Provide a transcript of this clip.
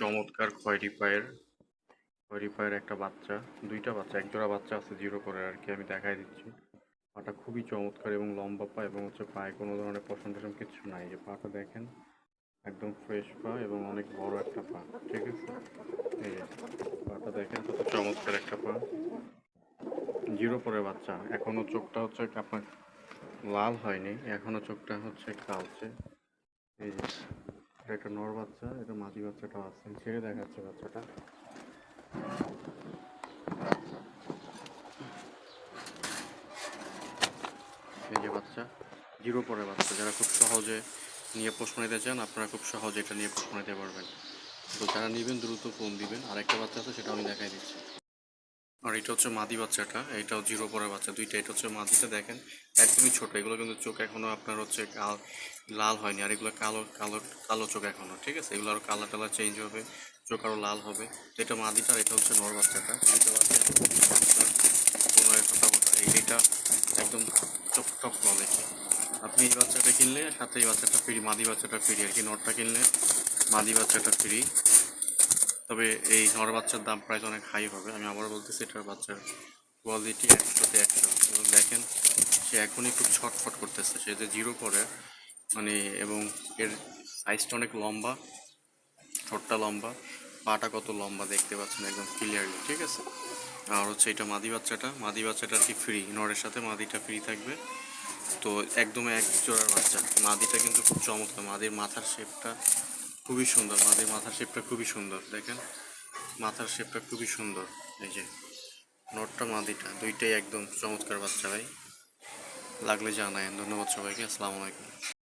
চমৎকার খয়েরি পায়ের খয়েরি পায়ের একটা বাচ্চা, দুইটা বাচ্চা, এক জোড়া বাচ্চা আছে জিরো করে আর কি আমি দেখাই দিচ্ছি। পাটা খুবই চমৎকার এবং লম্বা পা এবং হচ্ছে পায়ে কোনো ধরনের টশম কিছু নাই। যে পাটা দেখেন, একদম ফ্রেশ পা এবং অনেক বড় একটা পা, ঠিক আছে? এই পাটা দেখেন কত চমৎকার একটা পা। জিরো পরে বাচ্চা, এখনও চোখটা হচ্ছে আপনার লাল হয়নি, এখনও চোখটা হচ্ছে কালচে। এই যে এটা একটা নর বাচ্চা, এটা মাদি বাচ্চাটাও আছে। ছেড়ে দেখাচ্ছে বাচ্চাটা। এই যে বাচ্চা, জিরো পরে বাচ্চা। যারা খুব সহজে নিয়ে পোষ নিতে চান, আপনারা খুব সহজে এটা নিয়ে পোষ নিতে পারবেন। তো যারা নেবেন, দ্রুত ফোন দিবেন। আর একটা বাচ্চা আছে, সেটা আমি দেখাই দিচ্ছি। আর এটা হচ্ছে মাদি বাচ্চাটা, এটাও জিরো পরে বাচ্চা, দুইটা, এটা হচ্ছে মাদিটা দেখেন, একদমই ছোট, এগুলো কিন্তু চোখ এখনও আপনার হচ্ছে কাল- লাল হয়নি, আর এগুলো কালো কালো কালো চোখ এখনও, ঠিক আছে? এগুলো আরও কালার টালার চেঞ্জ হবে, চোখ আরও লাল হবে এটা মাদিটা এটা হচ্ছে নর বাচ্চাটা, দুইটা বাচ্চা কোনো একটা মোটা এই এটা একদম চোখ টক বলে আপনি এই বাচ্চাটা কিনলে, সাথে এই বাচ্চাটা ফ্রি মাদি বাচ্চাটা ফ্রি আর কি নরটা কিনলে, মাদি বাচ্চাটা ফ্রি তবে এই নর বাচ্চার দাম প্রায় অনেক হাই হবে। আমি আবার বলতেছি, এটার বাচ্চার কোয়ালিটি একশোতে একশো। এবং দেখেন, সে এখনই খুব ছটফট করতেছে। সে যে জিরো করে মানে এবং এর সাইজটা অনেক লম্বা, ঠোঁটটা লম্বা, পাটা কত লম্বা দেখতে পাচ্ছেন একদম ক্লিয়ারলি ঠিক আছে? আর হচ্ছে এটা মাদি বাচ্চাটা। মাদি বাচ্চাটা আর কি ফ্রি নরের সাথে মাদিটা ফ্রি থাকবে। তো একদম এক জোড়ার বাচ্চা। মাদিটা কিন্তু খুব চমৎকার। মাদির মাথার শেপটা খুবই সুন্দর মাদের মাথার শেপটা খুবই সুন্দর, দেখেন? মাথার শেপটা খুবই সুন্দর, এই যে নটটা মাদিটা, দুইটাই একদম চমৎকার বাচ্চা ভাই। লাগলে জানায় ধন্যবাদ সবাইকে, আসসালামু আলাইকুম।